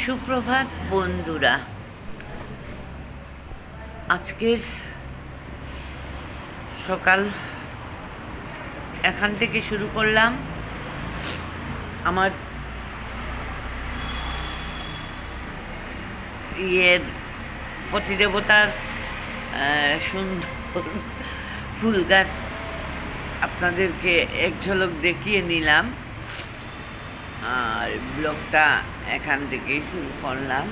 সুপ্রভাত, বন্ধুরা। আজকের সকাল এখান থেকে শুরু করলাম। আমার ইয়ের প্রতিদেবতার সুন্দর ফুল গাছ আপনাদেরকে এক ঝলক দেখিয়ে নিলাম। আর ব্লগটা এখান থেকেই শুরু করলাম।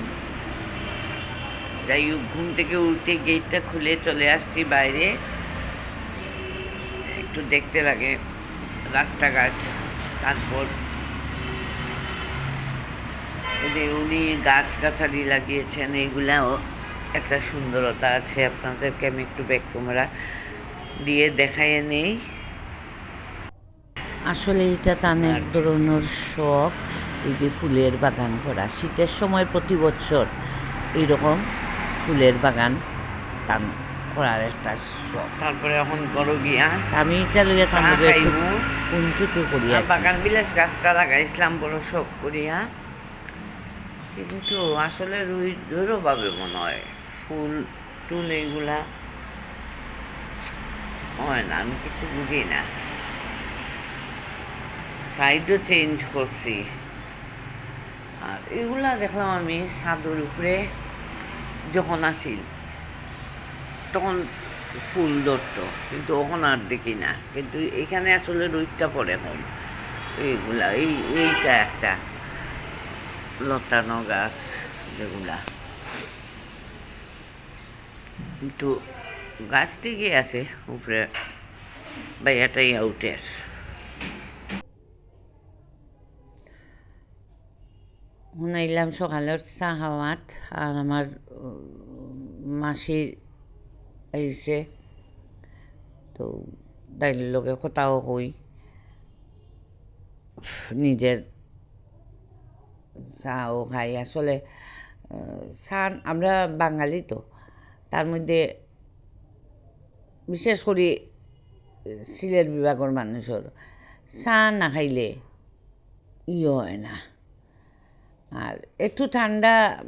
যাই হোক, ঘুম থেকে উঠতে গেটটা খুলে চলে আসছি বাইরে। একটু দেখতে লাগে রাস্তাঘাট, তারপর উনি গাছ গাছালি লাগিয়েছেন এইগুলাও একটা সুন্দরতা আছে। আপনাদেরকে আমি একটু ব্যাক ক্যামেরা দিয়ে দেখাইয়ে নেই। আসলে এটা তার এক ধরনের শখ এই যে ফুলের বাগান করা। শীতের সময় প্রতি বছর এইরকম ফুলের বাগান টান করার একটা শখ। তারপরে এখন বড় গিয়া। আমি এটা লইয়া তার লগে একটু কুঞ্চিতে করি আর বাগান বিলাস গাছটা লাগাইছিলাম বড় শখ করিয়া কিন্তু আসলে রুই ভাবে মনে হয় ফুল টুল এইগুলা হয় না আমি কিছু বুঝি না। সাইডও চেঞ্জ করছি। আর এগুলা দেখলাম আমি ছাদের উপরে যখন আসিল তখন ফুল ধরতো, কিন্তু ওখানে আর দেখি না। কিন্তু এখানে আসলে রুইটা পড়ে কম এইগুলা, এই, এইটা একটা লতানো গাছ যেগুলা। কিন্তু গাছ ঠিকই আছে উপরে? বাইয়াটাই আউটের শুনাইলাম সকালের চা খাওয়াত আর আমার মাসির আহিছে তো দাইলের লগে কথাও কই নিজের চাও খাই আসলে চা আমরা বাঙালি তো তার মধ্যে বিশেষ করে সিলেট বিভাগের মানুষের চা না খাইলে ইয়ে হয় না আর একটু ঠান্ডা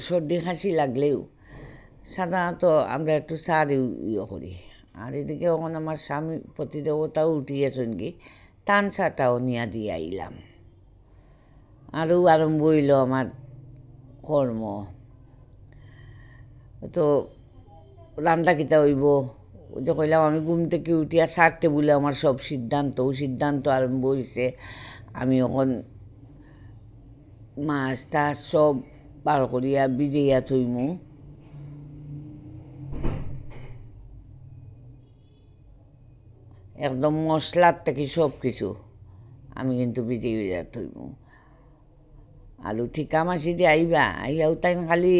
সর্দি খাসি লাগলেও সাধারণত আমরা একটু সার ইয়ে করি। আর এদিকে ওখানে আমার স্বামী প্রতিদেবতাও উঠিয়েছেন কি টান চাটাও নিয়ে দিয়ে আইলাম। আরও আরম্ভ হইল আমার কর্ম। তো রান্না কিতা হইব? যে কইলাম, আমি ঘুম থেকে উঠিয়া চার টেবুলে আমার সব সিদ্ধান্ত সিদ্ধান্ত আরম্ভ হয়েছে আমি এখন মাছ টাছ সব বার করিয়া ভিজাইয়া থইমু। একদম মশলার থেকে সব কিছু আমি কিন্তু ভিজাইয়া থইমু। আলু ঠিকা মাছি দিয়ে আইবা, আইয়াও তাই খালি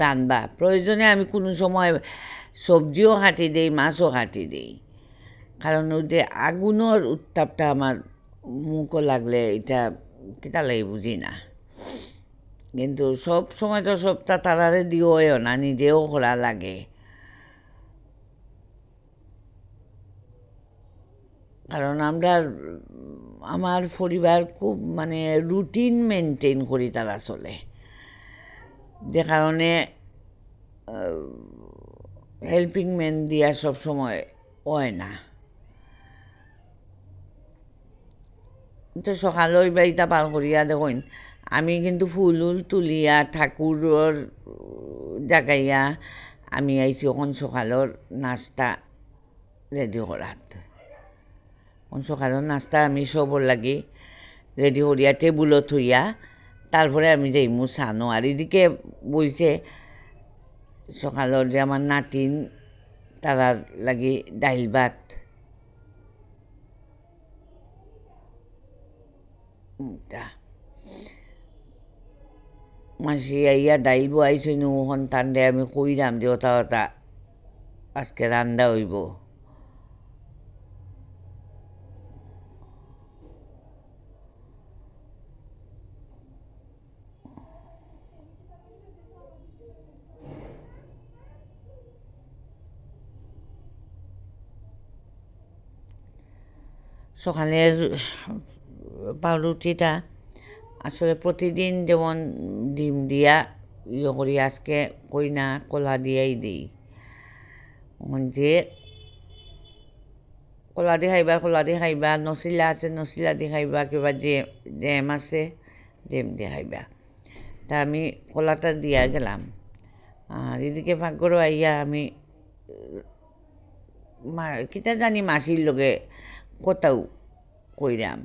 রান্ধবা প্রয়োজনে আমি কোনো সময় সবজিও কাটি দেই, মাছও কাটি দেই। কারণ ওই যে আগুনের উত্তাপটা আমার মুখও লাগলে এটা কিতা লাগে বুঝি না কিন্তু সব সময় তো সবটা তারারে দিও না, নিজেও করা লাগে। কারণ আমরা আমার পরিবার খুব মানে রুটিন মেনটেন করি তারা চলে। যে কারণে হেল্পিং ম্যান দিয়া সব সময় হয় না। তো সকালের বাড়িটা পার করিয়া দেখুন, আমি কিন্তু ফুল উল তুলিয়া ঠাকুরের জাগাইয়া আমি আইছি এখন সকালের নাস্তা রেডি করাত এখন সকালের নাস্তা আমি সবর লাগি রেডি করিয়া টেবুলত থইয়া তারপরে আমি যাইমু সানো। আর এদিকে বইছে সকালের যে আমার নাতিন, তারার লাগি ডাইল ভাত। তা মাসি আইয়া ডাইল বয়াইছই নো সন্তানরে আমি কইরাম যে ওটা ওটা আজকে রান্দা হইব সকালের পাউরুটিটা আসলে প্রতিদিন যেমন ডিম দিয়া ইয়ে করি, আজকে কই না কলা দিয়াই দিই। যে কলা দি খাইবা, কলা দি খাইবা নচিলা আছে নচিলা দি খাইবা, কিবা জে জেম আছে জেম দিয়ে খাইবা। তা আমি কলাটা দিয়া গেলাম। আর এদিকে ভাগ্যরও আইয়া আমি কিতা জানি মাসির লগে কথাও কইরাম।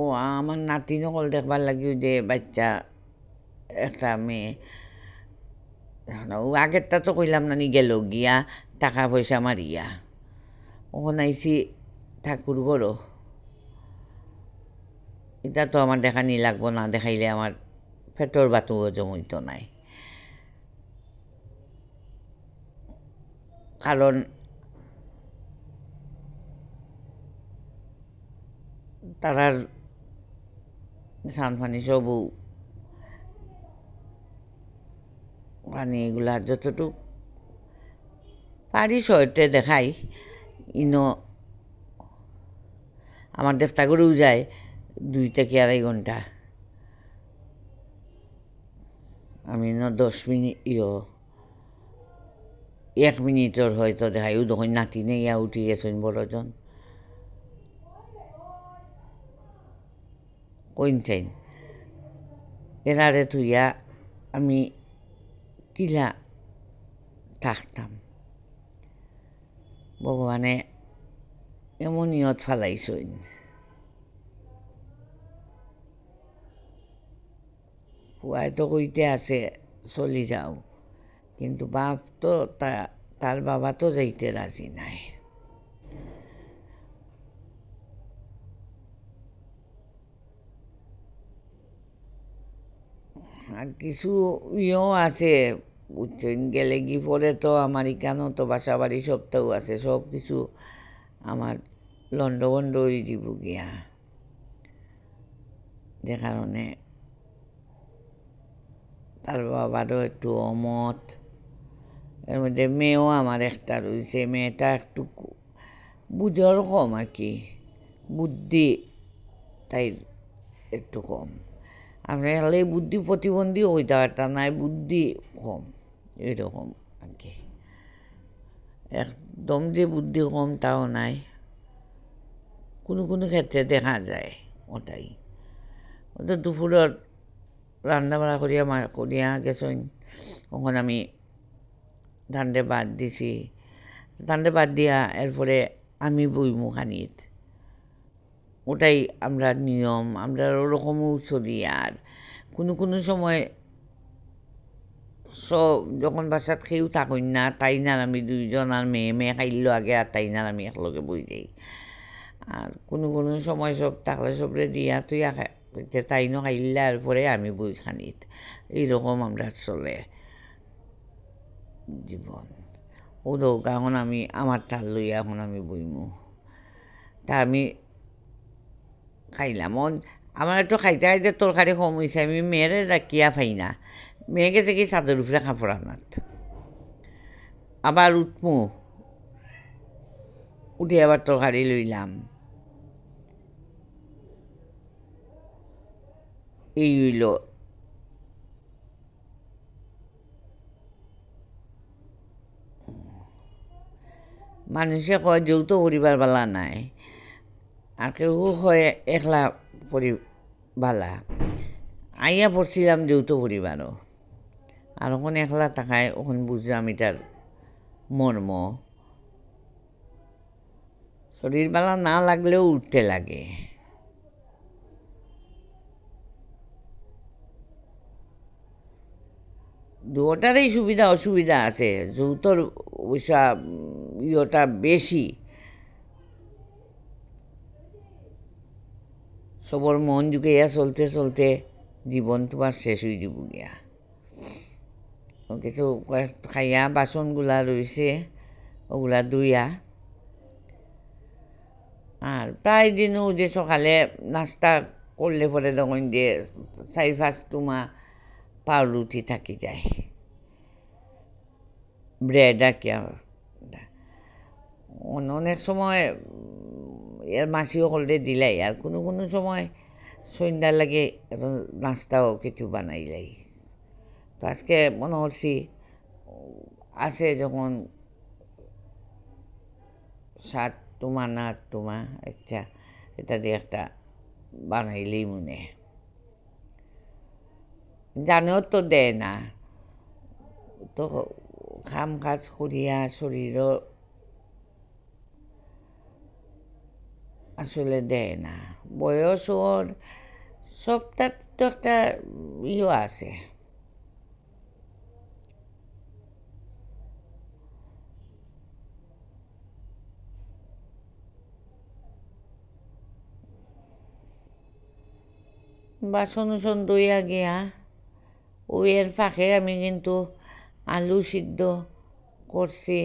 ও, আমার নাতি নকল দেখবার লাগিও যে বাচ্চা একটা মেয়ে। ও আগেরটা তো কইলাম নানি গেল গিয়া, টাকা পয়সা মারিয়া। ওখানে আইসি ঠাকুর গড়ো এটা তো আমার দেখা নি লাগবো না, দেখাইলে আমার পেটর বাতুও জমিত নাই। কারণ তারার সানফানি, সবু, পানি এগুলা যতটুক পারি শর্টে দেখাই। ইনো আমার দেবতাগরেও যায় দুই থেকে আড়াই ঘণ্টা। আমি ন দশ মিনিট ইয় এক মিনিটর হয়তো দেখাই। তখন নাতি নেইয়া উঠি গেছেন বড়জন। কইনছেন এরারে তুইয়া আমি কিলা থাকতাম ভগবানে এমন নিয়ত ফালাইছইন হুয়াই তো কইতে আছে চলি যাও কিন্তু বাপ তো তার বাবা তো যাইতে রাজি নাই আর কিছু ইয়েও আছে। বুঝছেন গেলে কি পরে তো আমার ইকানো তো বাসা বাড়ি সবটাও আছে, সব কিছু আমার লন্ডবন্ড হয়ে যাব গিয়া। যে কারণে তার বাবারও একটু অমত। এর মধ্যে মেয়েও আমার একটা রয়েছে, মেয়েটা একটু বুঝর কম আর কি, বুদ্ধি তাই একটু কম। আমরা হলে বুদ্ধি প্রতিবন্ধী হইতে পারতাম নাই বুদ্ধি কম, এরকম আর কি। একদম যে বুদ্ধি কম তাও নাই। কোনো কোনো ক্ষেত্রে দেখা যায় ওটাই। ওটা দুপুরের রান্না বাড়া করিয়া মা করিয়া গেছেন তখন আমি ধানরে বাদ দিছি। ধানরে বাদ দিয়া এরপরে আমি বইমু খানিত। ওটাই আমরা নিয়ম, আমরা ওরকমও চলি আর কোনো কোনো সময় সব যখন বাসাত খেয়েও থাকুন না, তাই না আমি দুইজন আর মেয়ে মেয়ে খাইল আগে আর তাই না আমি একলগে বই যাই আর কোনো কোনো সময় সব থাকলে সবরে দিয়া তুই তাই ন খাইলার পরে আমি বই খানিত। এইরকম আমরা চলে জীবন। ও দৌকা এখন আমি আমার টাল লইয়া এখন আমি বইমু। তা আমি খাইলাম। আমার একটু খাইতে খাইতে তরকারি কম হয়েছে আমি মেয়েরে রাখিয়া পাই না মেয়ে গেছে কি চাদর উপরে কাপড় আনাত আবার উঠমু। উঠে আবার তরকারি লইলাম এই হইল মানুষে কয় যৌথ পরিবার বালা নাই। আর কেউ হয় একলা পরি বালা আইয়া পড়ছিলাম যৌথ পরিবারও। আর ওখানে একলা থাকায় ওখানে বুঝলাম এটার মর্ম। শরীর বালা না লাগলেও উঠতে লাগে। দুটারই সুবিধা অসুবিধা আছে। যৌথর ওইসা ইয়েটা বেশি। সবর মন জুগিয়া চলতে চলতে জীবন তোমার শেষ হয়ে যাব গিয়া কিছু খাইয়া বাসনগুলা রয়েছে ওগুলা দুইয়া আর প্রায় দিনও যে সকালে নাস্তা করলে পরে তখন যে চারি পাঁচ টুমা পাউরুটি থাকি যায়। ব্রেড আর কি অনেক সময় এর মাসিও করলে দিলাই, আর কোনো কোনো সময় সন্ধ্যার লাগে নাস্তাও কিছু বানাইলাই তো আজকে মনে করছি আছে যখন ষাট টুমা না আট টুমা আচ্ছা এটা দিয়ে একটা বানাইলেই মনে। জানেও তো দেয় না। তো কাম কাজ করিয়া শরীরও আসলে দেয় না। বয়স ওর সবটার তো একটা ইয়ে আছে। বাসন উসন ধুইয়া গিয়া ও এর ফাঁকে আমি কিন্তু আলু সিদ্ধ করছি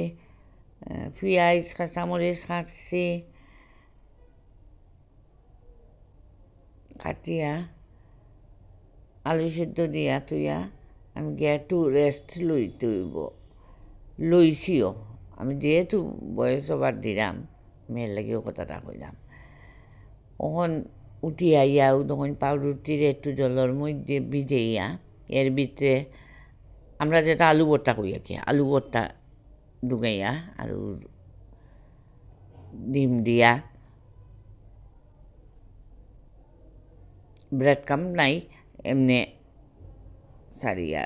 পেঁয়াজ, কাঁচামরিচ কাটছি। কাটিয়া আলু সিদ্ধ দিয়া তুইয়া আমি গিয়া একটু রেস্ট লই তুইব লইছিও। আমি যেহেতু বয়স ওভার দিলাম, মেয়ের লাগিও কথাটা কইলাম। ওখন উঠি আইয়া তখন পাউরুটির একটু জলের মধ্যে ভিজাইয়া, এর ভিতরে আমরা যেটা আলু ভর্তা কই আর কি, আলু ভর্তা ঢুকাইয়া আর ডিম দিয়া ব্রেড কাম নাই, এমনি সারিয়া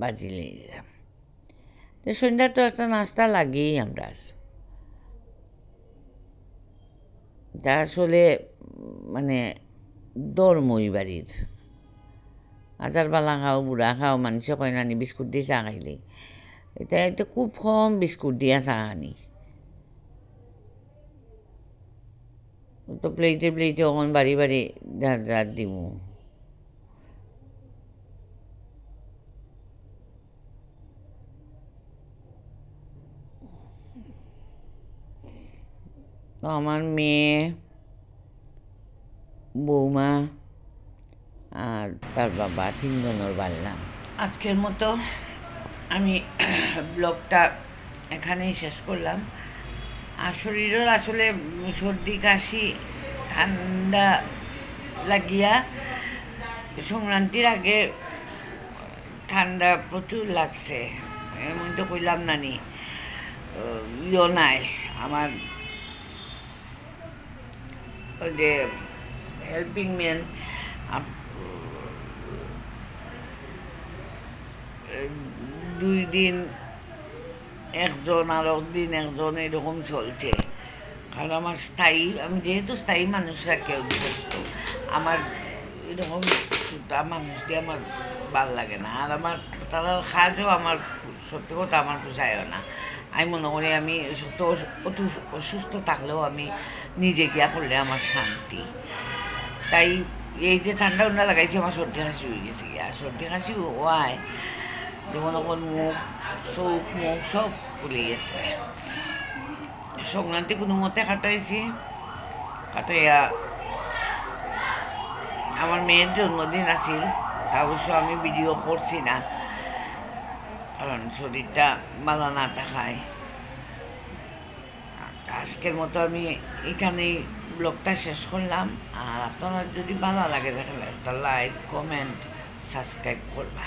বাজি নিলাম। তো সন্ধ্যা তো একটা নাস্তা লাগেই আমরা। তা আসলে মানে দরমই বাড়ির। আজার বালা খাও, বুড়া খাও মানুষে কয় নানি বিস্কুট দিয়ে চা খাইলে এটা এটা খুব কম বিস্কুট দিয়া চা আনি। তো প্লেটে প্লেটে অকণ বাড়ি বাড়ি যার যার দিব। আমার মেয়ে, বৌমা আর তার বাবা তিনজনের বাড়লাম। আজকের মতো আমি ব্লগটা এখানেই শেষ করলাম। আর শরীরের আসলে সর্দি, কাশি, ঠান্ডা লাগিয়া সংক্রান্তির আগে ঠান্ডা প্রচুর লাগছে। এর মধ্যে কইলাম, নানি ইয়ে নাই। আমার ওই যে হেল্পিং ম্যান দুই দিন একজন আর দিন একজন এরকম চলছে। কারণ আমার স্থায়ী, আমি যেহেতু স্থায়ী মানুষরা কেউ আমার এরকম সুতা মানুষ দিয়ে আমার ভালো লাগে না। আর আমার তারা কাজও আমার সত্যি কথা আমার পোষায়ও না। আমি মনে করি আমি সত্য অতি, অসুস্থ থাকলেও আমি নিজে গিয়া করলে আমার শান্তি। তাই এই যে ঠান্ডা উন্ডা লাগাইছে, আমার সর্দি কাশি হয়ে গেছে আর সর্দি কাশি হওয়ায় যেমন এখন মুখ চোখ, মুখ সব ফুলে গেছে। সংক্রান্তি কোনো মতে কাটাইছি। কাটাইয়া আমার মেয়ের জন্মদিন আছিল, তা অবশ্য আমি ভিডিও করছি না, কারণ শরীরটা ভালো না থাকায়। আজকের মতো আমি এখানেই ব্লগটা শেষ করলাম। আর আপনারা যদি ভালো লাগে তাহলে একটা লাইক, কমেন্ট, সাবস্ক্রাইব করবা।